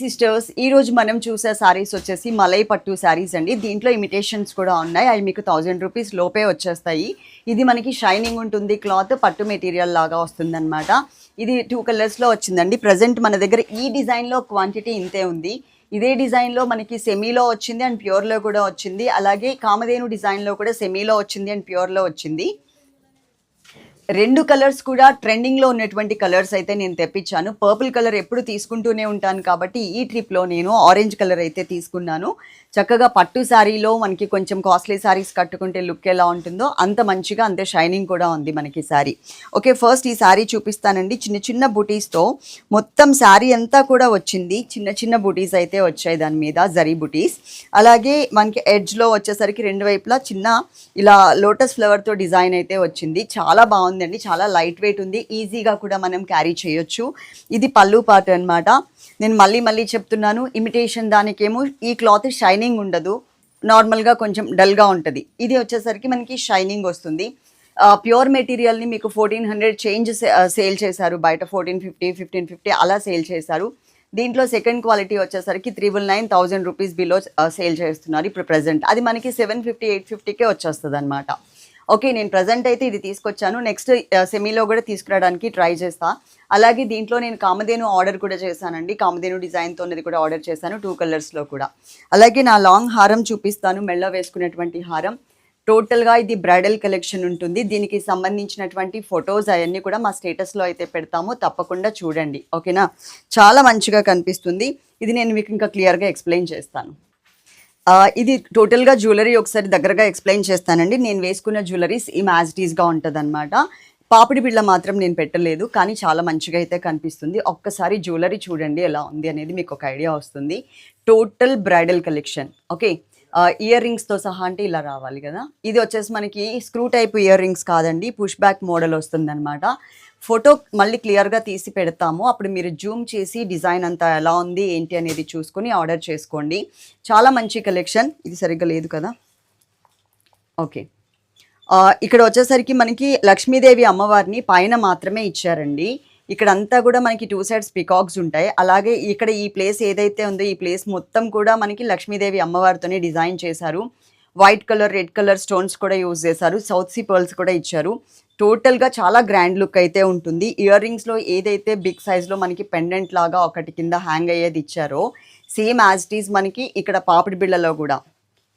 Sisters ఈ రోజు మనం చూసే సారీస్ వచ్చేసి మలై పట్టు సారీస్ అండి. దీంట్లో ఇమిటేషన్స్ కూడా ఉన్నాయి. అవి మీకు థౌజండ్ రూపీస్ లోపే వచ్చేస్తాయి. ఇది మనకి షైనింగ్ ఉంటుంది. క్లాత్ పట్టు మెటీరియల్ లాగా వస్తుందన్నమాట. ఇది టూ కలర్స్లో వచ్చిందండి. ప్రజెంట్ మన దగ్గర ఈ డిజైన్లో క్వాంటిటీ ఇంతే ఉంది. ఇదే డిజైన్లో మనకి సెమీలో వచ్చింది అండ్ ప్యూర్లో కూడా వచ్చింది. అలాగే కామధేను డిజైన్లో కూడా సెమీలో వచ్చింది అండ్ ప్యూర్లో వచ్చింది. రెండు కలర్స్ కూడా ట్రెండింగ్లో ఉన్నటువంటి కలర్స్ అయితే నేను తెప్పించాను. పర్పుల్ కలర్ ఎప్పుడు తీసుకుంటూనే ఉంటాను కాబట్టి ఈ ట్రిప్లో నేను ఆరెంజ్ కలర్ అయితే తీసుకున్నాను. చక్కగా పట్టు శారీలో మనకి కొంచెం కాస్ట్లీ శారీస్ కట్టుకుంటే లుక్ ఎలా ఉంటుందో అంత మంచిగా అంతే షైనింగ్ కూడా ఉంది మనకి శారీ ఓకే ఫస్ట్ ఈ శారీ చూపిస్తానండి. చిన్న చిన్న బుటీస్తో మొత్తం శారీ అంతా కూడా వచ్చింది. చిన్న చిన్న బుటీస్ అయితే వచ్చాయి దాని మీద జరీ బుటీస్ అలాగే మనకి ఎడ్జ్లో వచ్చేసరికి రెండు వైపులా చిన్న ఇలా లోటస్ ఫ్లవర్తో డిజైన్ అయితే వచ్చింది. చాలా బాగుంది బాగుందండి చాలా లైట్ వెయిట్ ఉంది. ఈజీగా కూడా మనం క్యారీ చేయొచ్చు. ఇది పళ్ళు పాట అన్నమాట. నేను మళ్ళీ మళ్ళీ చెప్తున్నాను ఇమిటేషన్ దానికేమో ఈ క్లాత్ షైనింగ్ ఉండదు. నార్మల్గా కొంచెం డల్గా ఉంటుంది. ఇది వచ్చేసరికి మనకి షైనింగ్ వస్తుంది. ప్యూర్ మెటీరియల్ని మీకు ఫోర్టీన్ హండ్రెడ్ చేంజ్ సేల్ చేశారు. బయట ఫోర్టీన్ ఫిఫ్టీ ఫిఫ్టీన్ ఫిఫ్టీ అలా సేల్ చేశారు. దీంట్లో సెకండ్ క్వాలిటీ వచ్చేసరికి triple nine thousand rupees below sale చేస్తున్నారు ఇప్పుడు ప్రజెంట్ అది మనకి సెవెన్ ఫిఫ్టీ ఎయిట్ ఫిఫ్టీకే వచ్చేస్తుంది అనమాట ఓకే నేను ప్రజెంట్ అయితే ఇది తీసుకొచ్చాను. నెక్స్ట్ సెమీలో కూడా తీసుకురావడానికి ట్రై చేస్తా. అలాగే దీంట్లో నేను కామధేను ఆర్డర్ కూడా చేశానండి. కామధేను డిజైన్తో ఉన్నది కూడా ఆర్డర్ చేశాను టూ కలర్స్లో కూడా. అలాగే నా లాంగ్ హారం చూపిస్తాను మెళ్ళ వేసుకునేటువంటి హారం. టోటల్గా ఇది బ్రైడల్ కలెక్షన్ ఉంటుంది. దీనికి సంబంధించినటువంటి ఫొటోస్ అవన్నీ కూడా మా స్టేటస్లో అయితే పెడతాము. తప్పకుండా చూడండి. ఓకేనా? చాలా మంచిగా కనిపిస్తుంది. ఇది నేను మీకు ఇంకా క్లియర్గా ఎక్స్ప్లెయిన్ చేస్తాను. ఇది టోటల్గా జ్యువెలరీ ఒకసారి దగ్గరగా ఎక్స్ప్లెయిన్ చేస్తానండి. నేను వేసుకున్న జ్యువెలరీస్ ఈ మ్యాజిటీస్గా ఉంటుంది అనమాట పాపిడి బిళ్ళ మాత్రం నేను పెట్టలేదు కానీ చాలా మంచిగా అయితే కనిపిస్తుంది. ఒక్కసారి జ్యువెలరీ చూడండి ఎలా ఉంది అనేది మీకు ఒక ఐడియా వస్తుంది. Total bridal collection okay ear రింగ్స్తో సహా అంటే ఇలా రావాలి కదా. ఇది వచ్చేసి మనకి స్క్రూ టైప్ ఇయర్ రింగ్స్ కాదండి పుష్ బ్యాక్ మోడల్ వస్తుంది ఫోటో మళ్ళీ క్లియర్గా తీసి పెడతాము. అప్పుడు మీరు జూమ్ చేసి డిజైన్ అంతా ఎలా ఉంది ఏంటి అనేది చూసుకొని ఆర్డర్ చేసుకోండి. చాలా మంచి కలెక్షన్. ఇది సరిగ్గా లేదు కదా? ఓకే. ఇక్కడ వచ్చేసరికి మనకి లక్ష్మీదేవి అమ్మవారిని పైన మాత్రమే ఇచ్చారండి. ఇక్కడ అంతా కూడా మనకి టూ సైడ్స్ పికాక్స్ ఉంటాయి. అలాగే ఇక్కడ ఈ ప్లేస్ ఏదైతే ఉందో ఈ ప్లేస్ మొత్తం కూడా మనకి లక్ష్మీదేవి అమ్మవారితోనే డిజైన్ చేశారు. White colour red colour stones కూడా యూజ్ చేశారు. సౌత్ సీ పర్ల్స్ కూడా ఇచ్చారు. టోటల్గా చాలా గ్రాండ్ లుక్ అయితే ఉంటుంది. ఇయర్ రింగ్స్లో ఏదైతే బిగ్ సైజ్లో మనకి పెండెంట్ లాగా ఒకటి కింద హ్యాంగ్ అయ్యేది ఇచ్చారో సేమ్ యాజ్ ఇట్ ఈజ్ మనకి ఇక్కడ పాపిడి బిళ్ళలో కూడా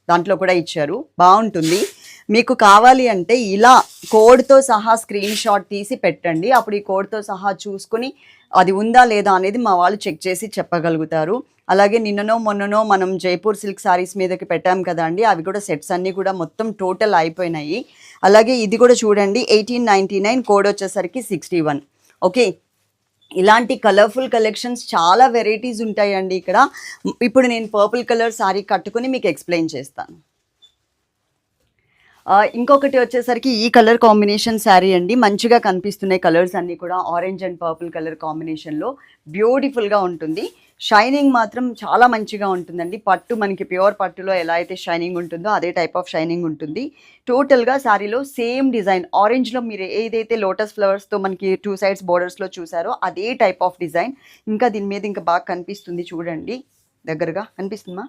దాంట్లో కూడా ఇచ్చారు. బాగుంటుంది. మీకు కావాలి అంటే ఇలా కోడ్తో సహా స్క్రీన్ షాట్ తీసి పెట్టండి. అప్పుడు ఈ కోడ్తో సహా చూసుకుని అది ఉందా లేదా అనేది మా వాళ్ళు చెక్ చేసి చెప్పగలుగుతారు. అలాగే నిన్ననో మొన్ననో మనం జైపూర్ సిల్క్ శారీస్ మీదకి పెట్టాం కదండి అవి కూడా సెట్స్ అన్నీ కూడా మొత్తం టోటల్ అయిపోయినాయి. అలాగే ఇది కూడా చూడండి ఎయిటీన్ నైంటీ నైన్ కోడ్ వచ్చేసరికి సిక్స్టీ వన్ ఓకే? ఇలాంటి కలర్ఫుల్ కలెక్షన్స్ చాలా వెరైటీస్ ఉంటాయండి ఇక్కడ. ఇప్పుడు నేను పర్పుల్ కలర్ శారీ కట్టుకుని మీకు ఎక్స్ప్లెయిన్ చేస్తాను. ఇంకొకటి వచ్చేసరికి ఈ కలర్ కాంబినేషన్ శారీ అండి. మంచిగా కనిపిస్తున్నాయి కలర్స్ అన్నీ కూడా. ఆరెంజ్ అండ్ పర్పుల్ కలర్ కాంబినేషన్లో బ్యూటిఫుల్గా ఉంటుంది. షైనింగ్ మాత్రం చాలా మంచిగా ఉంటుందండి. పట్టు మనకి ప్యూర్ పట్టులో ఎలా అయితే షైనింగ్ ఉంటుందో అదే టైప్ ఆఫ్ షైనింగ్ ఉంటుంది. టోటల్గా శారీలో సేమ్ డిజైన్ ఆరెంజ్లో మీరు ఏదైతే లోటస్ ఫ్లవర్స్తో మనకి టూ సైడ్స్ బోర్డర్స్లో చూసారో అదే టైప్ ఆఫ్ డిజైన్ ఇంకా దీని మీద ఇంకా బాగా కనిపిస్తుంది చూడండి. దగ్గరగా. కనిపిస్తుందా?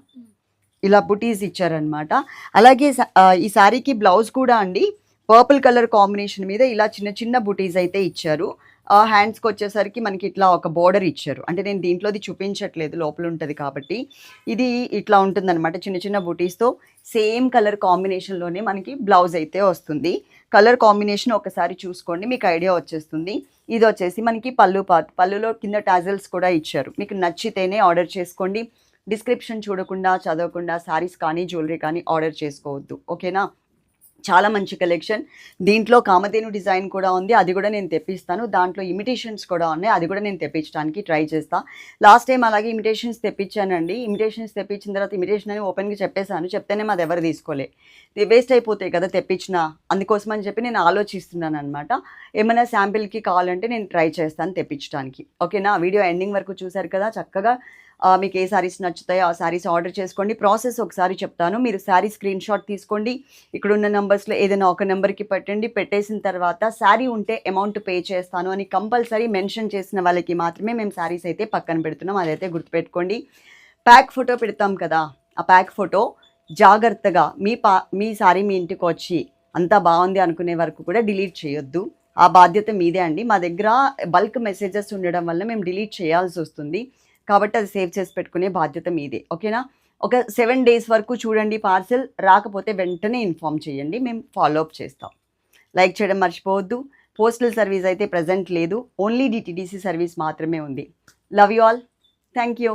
ఇలా బుటీస్ ఇచ్చారనమాట అలాగే ఈ శారీకి బ్లౌజ్ కూడా అండి. పర్పుల్ కలర్ కాంబినేషన్ మీద ఇలా చిన్న చిన్న బుటీస్ అయితే ఇచ్చారు. హ్యాండ్స్కి వచ్చేసరికి మనకి ఇట్లా ఒక బోర్డర్ ఇచ్చారు. అంటే నేను దీంట్లోది చూపించట్లేదు లోపల ఉంటుంది కాబట్టి. ఇది ఇట్లా ఉంటుందన్నమాట చిన్న చిన్న బుటీస్తో. సేమ్ కలర్ కాంబినేషన్లోనే మనకి బ్లౌజ్ అయితే వస్తుంది. కలర్ కాంబినేషన్ ఒకసారి చూసుకోండి మీకు ఐడియా వచ్చేస్తుంది. ఇది వచ్చేసి మనకి పళ్ళు పాత్ పళ్ళులో కింద టాజల్స్ కూడా ఇచ్చారు. మీకు నచ్చితేనే ఆర్డర్ చేసుకోండి. డిస్క్రిప్షన్ చూడకుండా చదవకుండా శారీస్ కానీ జ్యువెలరీ కానీ ఆర్డర్ చేసుకోవద్దు. ఓకేనా? చాలా మంచి కలెక్షన్. దీంట్లో కామధేను డిజైన్ కూడా ఉంది. అది కూడా నేను తెప్పిస్తాను. దాంట్లో ఇమిటేషన్స్ కూడా ఉన్నాయి. అది కూడా నేను తెప్పించడానికి ట్రై చేస్తా. లాస్ట్ టైం అలాగే ఇమిటేషన్స్ తెప్పించానండి. ఇమిటేషన్స్ తెప్పించిన తర్వాత ఇమిటేషన్ అని ఓపెన్గా చెప్పేశాను. చెప్తేనే మాది ఎవరు తీసుకోలే. వేస్ట్ అయిపోతాయి కదా తెప్పించిన. అందుకోసం అని చెప్పి నేను ఆలోచిస్తున్నాను అనమాట ఏమైనా శాంపిల్కి కావాలంటే నేను ట్రై చేస్తాను తెప్పించడానికి. ఓకేనా? వీడియో ఎండింగ్ వరకు చూశారు కదా? చక్కగా మీకు ఏ శారీస్ నచ్చుతాయో ఆ శారీస్ ఆర్డర్ చేసుకోండి. ప్రాసెస్ ఒకసారి చెప్తాను. మీరు శారీ స్క్రీన్ షాట్ తీసుకోండి. ఇక్కడున్న నెంబర్స్లో ఏదైనా ఒక నెంబర్కి పెట్టండి. పెట్టేసిన తర్వాత శారీ ఉంటే అమౌంట్ పే చేస్తాను అని కంపల్సరీ మెన్షన్ చేసిన వాళ్ళకి మాత్రమే మేము శారీస్ అయితే పక్కన పెడుతున్నాం. అదైతే గుర్తుపెట్టుకోండి. ప్యాక్ ఫోటో పెడతాం కదా. ఆ ప్యాక్ ఫోటో జాగ్రత్తగా మీ పా మీ సారీ మీ ఇంటికి వచ్చి అంతా బాగుంది అనుకునే వరకు కూడా డిలీట్ చేయొద్దు. ఆ బాధ్యత మీదే అండి. మా దగ్గర బల్క్ మెసేజెస్ ఉండడం వల్ల మేము డిలీట్ చేయాల్సి వస్తుంది. కాబట్టి అది సేవ్ చేసి పెట్టుకునే బాధ్యత మీదే ఓకేనా? ఒక సెవెన్ డేస్ వరకు చూడండి పార్సెల్ రాకపోతే వెంటనే ఇన్ఫామ్ చేయండి మేము ఫాలోఅప్ చేస్తాం. లైక్ చేయడం మర్చిపోవద్దు పోస్టల్ సర్వీస్ అయితే ప్రజెంట్ లేదు ఓన్లీ డిటిడిసి సర్వీస్ మాత్రమే ఉంది. Love you all thank you.